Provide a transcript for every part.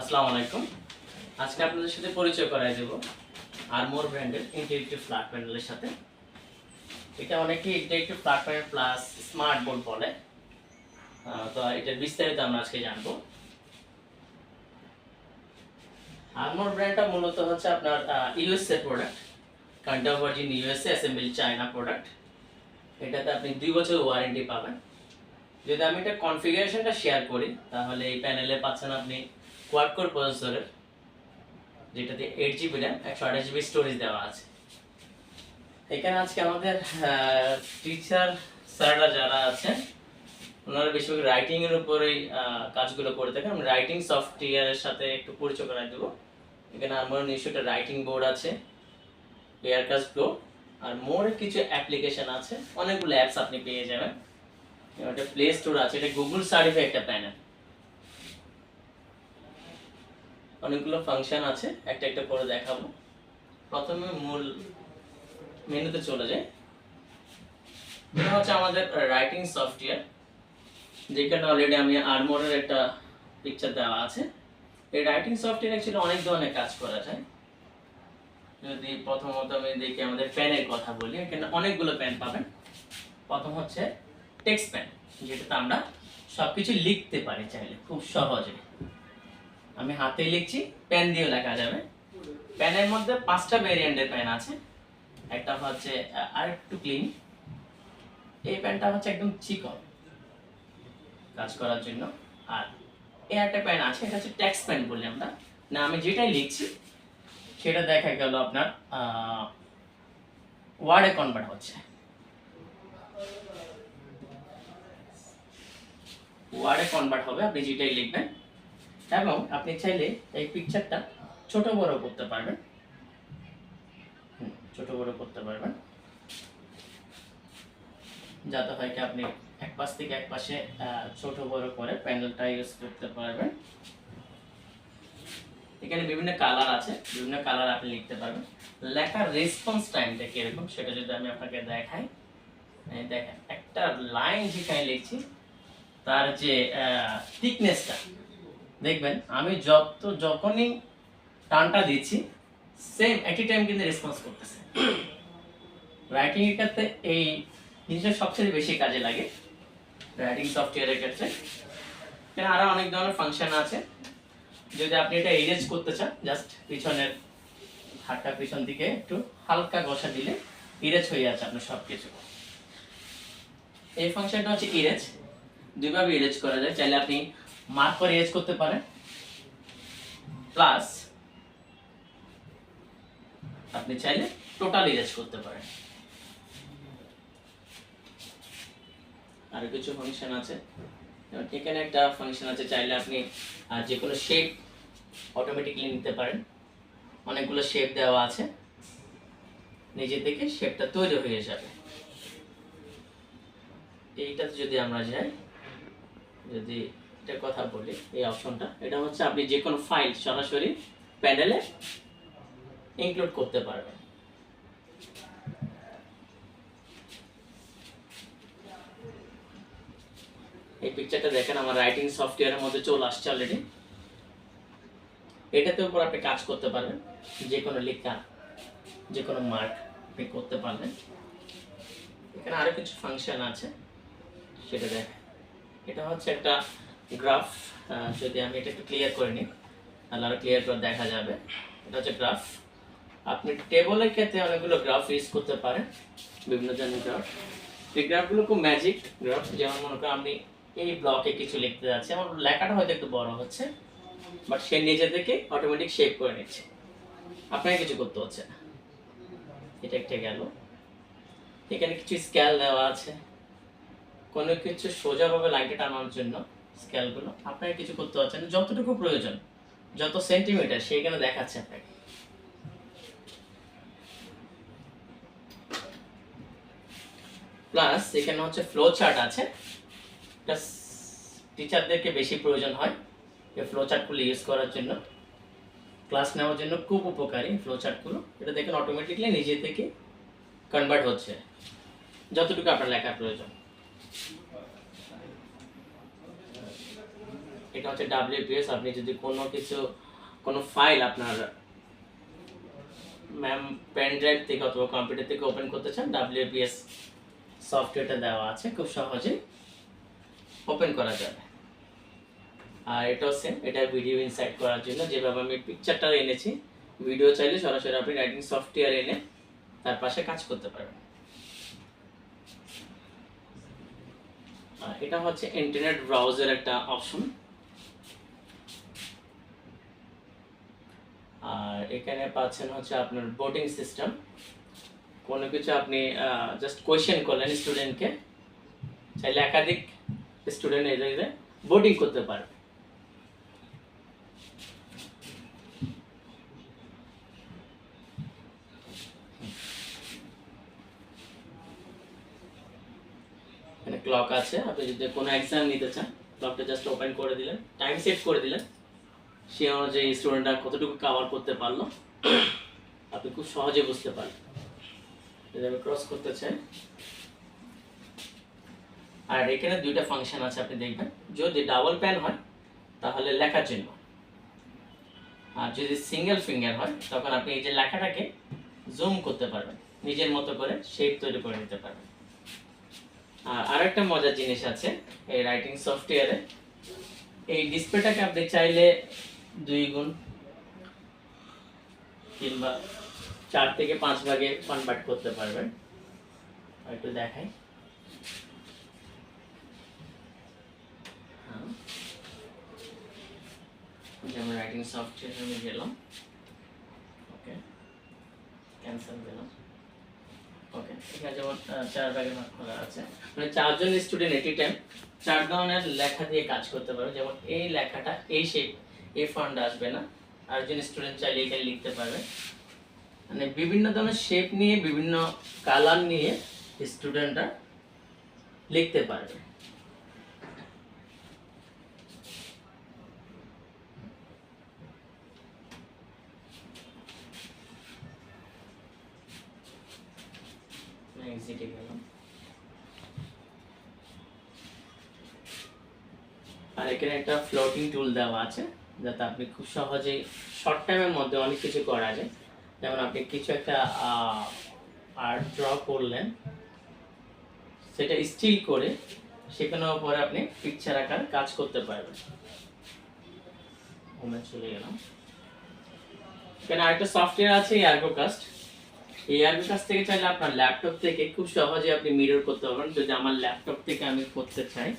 আসসালামু আলাইকুম। আজকে আপনাদের সাথে পরিচয় করাই দেব আরমোর ব্র্যান্ডের ইন্টারেক্টিভ ফ্ল্যাট প্যানেলের সাথে। এটা অনেকে interactive flat panel plus smart board বলে। তো এটার বিস্তারিত আমরা আজকে জানব। আরমোর ব্র্যান্ডটা মূলত হচ্ছে আপনার USA product country origin USA assembly China product এটাতে আপনি দুই বছর ওয়ারেন্টি পাবেন। যদি আমি এটা কনফিগারেশনটা শেয়ার করি, তাহলে এই প্যানেলে পাচ্ছেন আপনি কোয়াড কোর প্রসেসরের যেটাতে এইট জিবি র্যাম একশো আঠাশ জিবি স্টোরেজ দেওয়া আছে। এখানে আজকে আমাদের টিচার স্যাররা যারা আছেন, ওনারা বেশিরভাগ রাইটিং এর উপরেই কাজগুলো করে থাকেন। আমি রাইটিং সফটওয়্যারের সাথে একটু পরিচয় করাই দেবো। এখানে আমার নিজস্ব একটা রাইটিং বোর্ড আছে এয়ারকাস প্রো আর মোর কিছু অ্যাপ্লিকেশন আছে। অনেকগুলো অ্যাপস আপনি পেয়ে যাবেন। এটা প্লে স্টোর আছে, এটা গুগল সার্টিফাই একটা প্যানেল অনেকগুলো ফাংশন আছে, একটা একটা করে দেখাবো। প্রথমে মূল মেনুতে চলে যায় এটা হচ্ছে আমাদের রাইটিং সফটওয়্যার যেখানে অলরেডি আমি আরমোরের একটা পিকচার দেওয়া আছে। এই রাইটিং সফটওয়্যার অ্যাকচুয়ালি অনেক ধরনের কাজ করা যায়। যদি প্রথমত আমি দেখি আমাদের প্যানের কথা বলি, এখানে অনেকগুলো প্যান পাবেন। প্রথম হচ্ছে টেক্সট প্যান যেটাতে আমরা সবকিছু লিখতে পারি চাইলে, খুব সহজে। আমি হাতে লিখছি পেন দিয়েও লেখা যাবে। পেনের মধ্যে পাঁচটা ভেরিয়েন্টের পেন আছে। একটা হচ্ছে আর একটু ক্লিন এই পেনটা হচ্ছে একদম চিকন কাজ করার জন্য। আর এই একটা পেন আছে, এটা হচ্ছে টেক্সট পেন বলি আমরা। না, আমি যেটাই লিখছি, সেটা দেখা গেল আপনার ওয়ার্ডে কনভার্ট হচ্ছে। ওয়ার্ডে কনভার্ট হবে, আপনি যেটাই লিখবেন। এবং আপনি চাইলে এই পিকচারটা ছোট বড় করতে পারবেন। ছোট বড় করতে পারবেন। যাতে হয় কি আপনি এক পাশ থেকে এক পাশে ছোট বড় করে প্যানেলটা ইউজ করতে পারবেন। এখানে বিভিন্ন কালার আছে, বিভিন্ন কালার আপনি লিখতে পারবেন। লেখার রেসপন্স টাইমটা কীরকম সেটা যদি আমি আপনাকে দেখাই দেখেন, একটা লাইন যেখানে লিখছি, তার যে থিকনেসটা দেখবেন, আমি যত, যখনই টানটা দিচ্ছি সেম একই টাইম কিন্তু রেসপন্স করতেছে। রাইটিং এর ক্ষেত্রে এই জিনিসটা সবচেয়ে বেশি কাজে লাগে রাইটিং সফটওয়্যারের ক্ষেত্রে। এখানে আরও অনেক ধরনের ফাংশন আছে। যদি আপনি এটা ইরেজ করতে চান জাস্ট পিছনের হাতটা পিছন দিকে একটু হালকা ঘষা দিলে ইরেজ হয়ে যাচ্ছে আপনার সব কিছু এই ফাংশনটা হচ্ছে ইরেজ দুইভাবে ইরেজ করা যায়। চাইলে আপনি মার্ক করে ইরেজ করতে পারেন প্লাস আপনি চাইলে টোটাল ইরেজ করতে পারেন। আরও কিছু ফাংশন আছে। এখানে একটা ফাংশন আছে, চাইলে আপনি যে কোনো শেপ অটোমেটিকলি নিতে পারেন। অনেকগুলো শেপ দেওয়া আছে। নিজে থেকে শেপটা তৈরি হয়ে যাবে। এইটাতে যদি আমরা যাই, যদি এটা কথা বলি, এই অপশনটা। এটা হচ্ছে আপনি যে কোনো ফাইল সরাসরি প্যানেলে ইনক্লুড করতে পারবেন। এই পিকচারটা দেখেন, আমার রাইটিং সফটওয়্যারের মধ্যে চলে আসছে অলরেডি এটাতে উপর আপনি কাজ করতে পারবেন যে কোনো লেখা যে কোনো মার্ক আপনি করতে পারবেন। এখানে আরও কিছু ফাংশন আছে, সেটা দেখ এটা হচ্ছে একটা গ্রাফ যদি আমি এটা একটু ক্লিয়ার করে নিই, তাহলে আরও ক্লিয়ার করে দেখা যাবে। এটা হচ্ছে গ্রাফ আপনি টেবলের ক্ষেত্রে অনেকগুলো গ্রাফ ইউজ করতে পারেন, বিভিন্ন ধরনের গ্রাফ এই গ্রাফগুলো খুব ম্যাজিক গ্রাফ যেমন মনে করেন আপনি এই ব্লকে কিছু লিখতে যাচ্ছে, আমার লেখাটা হয়তো একটু বড় হচ্ছে বাট সে নিজে থেকে অটোমেটিক শেপ করে নিচ্ছে। আপনাকে কিছু করতে হচ্ছে না। এটা একটা গেল। এখানে কিছু স্কেল দেওয়া আছে। কোনো কিছু সোজাভাবে লাইনটা টানানোর জন্য স্কেলগুলো। আপনাকে কিছু করতে হচ্ছে না। যতটুকু প্রয়োজন, যত সেন্টিমিটার সেইখানে দেখাচ্ছে আপনাকে। প্লাস এখানে হচ্ছে ফ্লো চার্ট আছে। প্লাস টিচারদেরকে বেশি প্রয়োজন হয় এই ফ্লো চার্টগুলো ইউজ করার জন্য। ক্লাস নেওয়ার জন্য খুব উপকারী ফ্লো চার্টগুলো এটা দেখেন অটোমেটিকলি নিজে থেকে কনভার্ট হচ্ছে। যতটুকু আপনার লেখার প্রয়োজন। এটা হচ্ছে ডাব্লিউপিএস আপনি যদি কোনো কিছু, কোনো ফাইল আপনার ম্যাম পেন ড্রাইভ থেকে অথবা কম্পিউটার থেকে ওপেন করতে চান ডাব্লিউপিএস সফটওয়্যারটা দেওয়া আছে, খুব সহজে ওপেন করা যাবে। আর এটাও সেম এটা ভিডিও ইনসাইট করার জন্য। যেভাবে আমি পিকচারটা এনেছি ভিডিও চাইলে সরাসরি আপনি রাইটিং সফটওয়্যার এনে তার পাশে কাজ করতে পারবেন। এটা হচ্ছে ইন্টারনেট ব্রাউজার একটা অপশন আর এখানে পাচ্ছেন হচ্ছে আপনার বোটিং সিস্টেম কোনো কিছু আপনি জাস্ট কোয়েশ্চেন করলেন স্টুডেন্টকে চাইলে একাধিক স্টুডেন্ট এই জায়গায় বোটিং করতে পারবে। ক্লক আছে। আপনি যদি কোনো এক্সাম নিতে চান ক্লকটা জাস্ট ওপেন করে দিলেন। টাইম সেট করে দিলেন। সে অনুযায়ী স্টুডেন্টরা কতটুকু কভার করতে পারল, আপনি খুব সহজে বুঝতে পারলেন। আমি ক্রস করতে চাই। আর এখানে দুইটা ফাংশন আছে, আপনি দেখবেন। যদি ডাবল প্যান হয়, তাহলে লেখার জন্য আর যদি সিঙ্গেল ফিঙ্গার হয়, তখন আপনি এই যে লেখাটাকে জুম করতে পারবেন। নিজের মতো করে শেপ তৈরি করে নিতে পারবেন। আর আরেকটা মজার জিনিস আছে, এই রাইটিং সফটওয়্যারে এই ডিসপ্লেটাকে আপনি চাইলে দুই গুণ কিংবা চার থেকে পাঁচ ভাগে কনভার্ট করতে পারবেন একটু দেখাই। যেমন রাইটিং সফটওয়্যার আমি গেলাম। ওকে ক্যান্সেল দিলাম। ওকে এখানে যেমন চার ভাগে ভাগ করা আছে। মানে চারজন স্টুডেন্ট এটি টাইম চার ধরনের লেখা দিয়ে কাজ করতে পারবে যেমন এই লেখাটা, এই শেপ এই ফন্ট আসবে না। আর আরেকজন স্টুডেন্ট চাইলে এখানে লিখতে পারবে। মানে বিভিন্ন ধরনের শেপ নিয়ে, বিভিন্ন কালার নিয়ে স্টুডেন্টরা লিখতে পারবে। আর এখানে একটা ফ্লোটিং টুল দেওয়া আছে। যাতে আপনি খুব সহজেই শর্ট টাইমের মধ্যে অনেক কিছু করা যায়। যেমন আপনি কিছু একটা আর্ট ড্র করলেন, সেটা স্টিল করে সেখানের পরে আপনি পিকচার আকার কাজ করতে পারবেন। হোমে চলে গেলাম। এখানে আরেকটা সফটওয়্যার আছে এয়ারগোকাস্ট এই এয়ারগোকাস্ট থেকে চাইলে আপনার ল্যাপটপ থেকে খুব সহজে আপনি মিরর করতে পারবেন। যদি আমার ল্যাপটপ থেকে আমি করতে চাই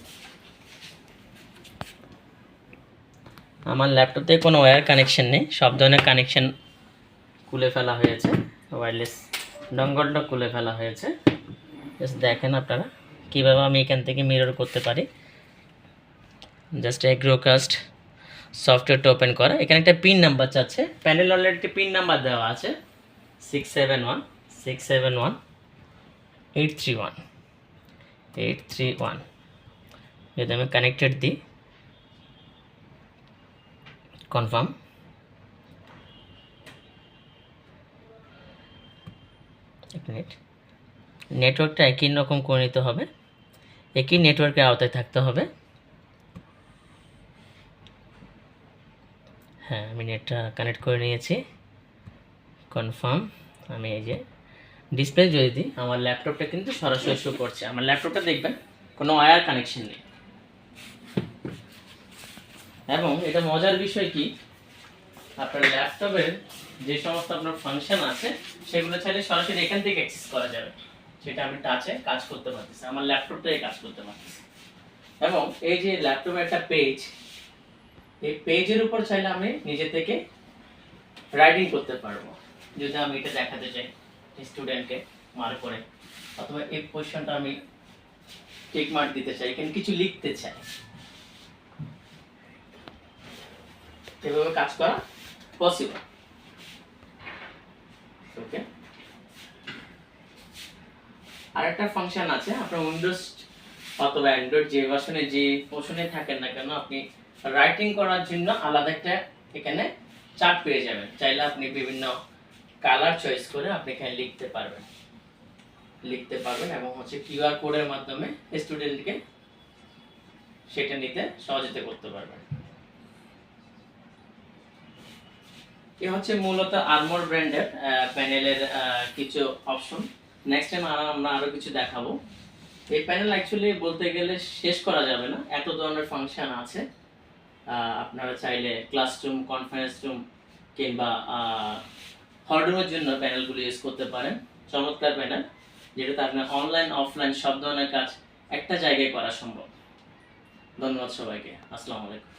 আমার ল্যাপটপ কোনো ওয়্যার কানেকশন নেই, সব ধরনের কানেকশন খুলে ফেলা হয়েছে। ওয়্যারলেস ডঙ্গলটা খুলে ফেলা হয়েছে। জাস্ট দেখেন আপনারা কীভাবে আমি এখান থেকে মিরর করতে পারি। জাস্ট এগ্রোকাস্ট সফটওয়্যারটা ওপেন করা। এখানে একটা পিন নাম্বার চাচ্ছে প্যানেল অলরেডি পিন নাম্বার দেওয়া আছে। Six seven one six seven one eight three one eight three one যদি আমি কানেক্টেড দিই কনফার্ম। এক মিনিট। নেটওয়ার্কটা একই রকম করে নিতে হবে। একই নেটওয়ার্কের আওতায় থাকতে হবে। হ্যাঁ আমি নেটটা কানেক্ট করে নিয়েছি। কনফার্ম। আমি এই যে ডিসপ্লে যদি দিই, আমার ল্যাপটপটা কিন্তু সরাসরি শো করছে। আমার ল্যাপটপটা দেখবেন, কোনো ওয়্যার কানেকশন নেই। এবং এটা মজার বিষয় কি? আপনার ল্যাপটপের যে সমস্ত আপনার ফাংশন আছে, সেগুলো চাইলে সরাসরি এখান থেকে অ্যাক্সেস করা যাবে। সেটা আমি টাচে কাজ করতে পারতেছি, আমার ল্যাপটপটাই কাজ করতে পারতেছি। এবং এই যে ল্যাপটপের একটা পেজ এই পেজের উপর চাইলে আমি নিজে থেকে রাইটিং করতে পারব। যদি আমি এটা দেখাতে চাই স্টুডেন্টকে মার্ক করে, অথবা এই পোর্শনটা আমি টিক মার্ক দিতে চাই, এখানে কিছু লিখতে চাই। এভাবে কাজ করা পসিবল ওকে আরেকটা ফাংশন আছে, আপনার উইন্ডোজ অথবা অ্যান্ড্রয়েড যে ভার্সনে যে পোর্শনে থাকেন না কেন, আপনি রাইটিং করার জন্য আলাদা একটা এখানে চার্ট পেয়ে যাবেন। চাইলে আপনি বিভিন্ন কালার চয়েস করে আপনি এখানে লিখতে পারবেন। লিখতে পারবেন এবং হচ্ছে কিউআর কোডের মাধ্যমে স্টুডেন্টকে সেটা নিতে সহজতে করতে পারবেন। এ হচ্ছে মূলত আর্মর ব্র্যান্ডের প্যানেলের কিছু অপশন নেক্সট টাইম আমরা আরও কিছু দেখাবো। এই প্যানেল অ্যাকচুয়ালি বলতে গেলে শেষ করা যাবে না। এত ধরনের ফাংশন আছে। আপনারা চাইলে ক্লাসরুম কনফারেন্স রুম কিংবা হলরুমের জন্য প্যানেলগুলো ইউজ করতে পারেন। চমৎকার প্যানেল যেটাতে আপনার অনলাইন অফলাইন সব ধরনের কাজ একটা জায়গায় করা সম্ভব। ধন্যবাদ সবাইকে। আসসালামু আলাইকুম।